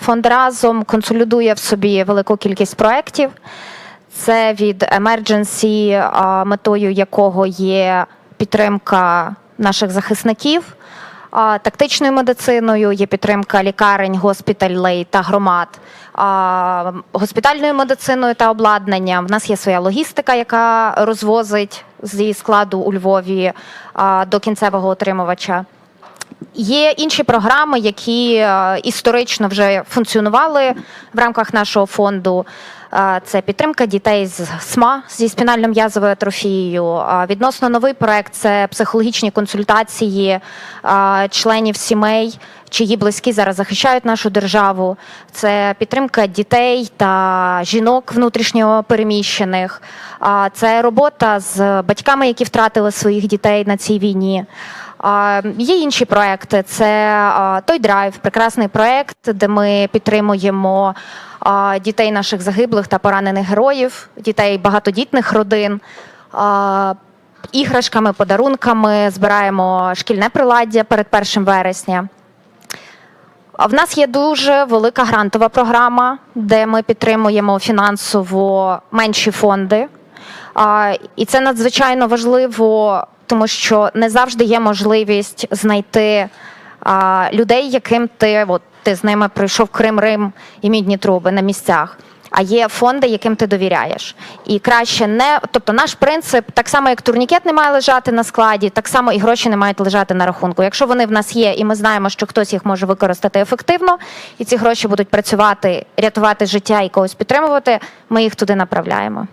Фонд разом консолідує в собі велику кількість проєктів. Це від Emergency, метою якого є підтримка наших захисників. Тактичною медициною є підтримка лікарень, госпіталей та громад. Госпітальною медициною та обладнанням. В нас є своя логістика, яка розвозить зі складу у Львові до кінцевого отримувача. Є інші програми, які е, історично вже функціонували в рамках нашого фонду. Е, Це підтримка дітей з СМА зі спінально-м'язовою атрофією. Е, Відносно новий проект це психологічні консультації членів сімей, чиї близькі зараз захищають нашу державу. Це підтримка дітей та жінок внутрішньо переміщених. Це робота з батьками, які втратили своїх дітей на цій війні. Є інші проекти. Це той драйв, прекрасний проект, де ми підтримуємо дітей наших загиблих та поранених героїв, дітей багатодітних родин. Іграшками, подарунками збираємо шкільне приладдя перед 1 вересня. В нас є дуже велика грантова програма, де ми підтримуємо фінансово менші фонди. І це надзвичайно важливо, тому що не завжди є можливість знайти а, людей, яким ти, от, ти з ними пройшов Крим, Рим і мідні труби на місцях. А є фонди, яким ти довіряєш. І краще не. Тобто, наш принцип, так само як турнікет не має лежати на складі, так само і гроші не мають лежати на рахунку. Якщо вони в нас є, і ми знаємо, що хтось їх може використати ефективно, і ці гроші будуть працювати, рятувати життя і когось підтримувати, ми їх туди направляємо.